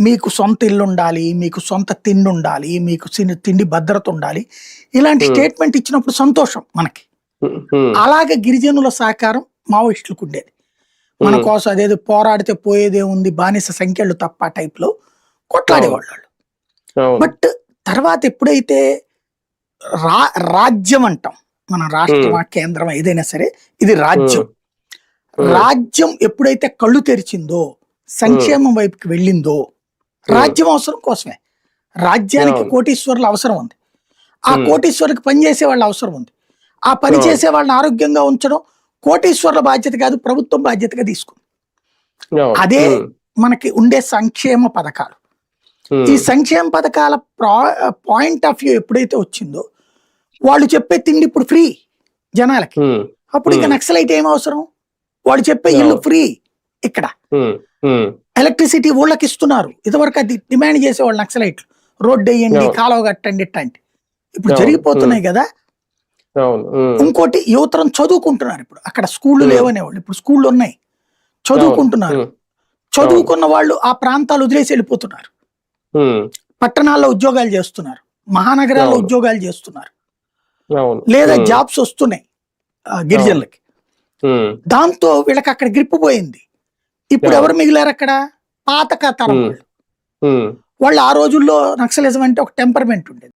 మీకు సొంత ఇల్లు ఉండాలి మీకు సొంత తిండి ఉండాలి మీకు తిండి భద్రత ఉండాలి. ఇలాంటి Hmm. స్టేట్మెంట్ ఇచ్చినప్పుడు సంతోషం మనకి. ఉమ్, ఉమ్, అలాగే గిరిజనుల సహకారం మావోయిస్టులకు ఉండేది. మన Hmm. కోసం అదేదో పోరాడితే పోయేదే ఉంది బానిస సంఖ్యలు తప్ప టైప్లో కొట్లాడేవాళ్ళు. బట్ తర్వాత ఎప్పుడైతే రా రాజ్యం అంటాం మన రాష్ట్రమా కేంద్రం ఏదైనా సరే ఇది రాజ్యం. Hmm. రాజ్యం ఎప్పుడైతే కళ్ళు తెరిచిందో సంక్షేమం వైపుకి వెళ్ళిందో రాజ్యం అవసరం కోసమే. రాజ్యానికి. కోటీశ్వరుల అవసరం ఉంది. ఆ. కోటీశ్వరులకు పని చేసే వాళ్ళ అవసరం ఉంది. ఆ పని. చేసే వాళ్ళని ఆరోగ్యంగా ఉంచడం కోటీశ్వరుల బాధ్యత కాదు ప్రభుత్వం బాధ్యతగా తీసుకుంది. అదే మనకి ఉండే సంక్షేమ పథకాలు. ఈ సంక్షేమ పథకాల పాయింట్ ఆఫ్ వ్యూ ఎప్పుడైతే వచ్చిందో వాళ్ళు చెప్పే తిండి ఇప్పుడు ఫ్రీ జనాలకి. అప్పుడు ఇక. నక్సలైట్ ఏం అవసరం? వాళ్ళు చెప్పే ఇల్లు. ఫ్రీ ఇక్కడ. ఎలక్ట్రిసిటీ ఊళ్ళకి ఇస్తున్నారు ఇదివరకు అది డిమాండ్ చేసేవాళ్ళు నక్సలైట్లు. రోడ్డు వేయండి. కాలువ కట్టండి ఇట్టండి ఇప్పుడు. జరిగిపోతున్నాయి కదా. ఇంకోటి యువతరం చదువుకుంటున్నారు ఇప్పుడు. అక్కడ స్కూళ్ళు. లేవనేవాళ్ళు. ఇప్పుడు స్కూళ్ళు ఉన్నాయి. చదువుకుంటున్నారు. చదువుకున్న వాళ్ళు ఆ ప్రాంతాలు వదిలేసి వెళ్ళిపోతున్నారు. పట్టణాల్లో ఉద్యోగాలు చేస్తున్నారు. మహానగరాల్లో. ఉద్యోగాలు చేస్తున్నారు. లేదా జాబ్స్ వస్తున్నాయి గిరిజనులకి. దాంతో వీళ్ళకి అక్కడ గ్రిప్ పోయింది. ఇప్పుడు. ఎవరు? మిగిలారు అక్కడ? పాత తరం ఉమ్, వాళ్ళు ఆ రోజుల్లో నక్సలిజం అంటే ఒక టెంపర్మెంట్ ఉండేది.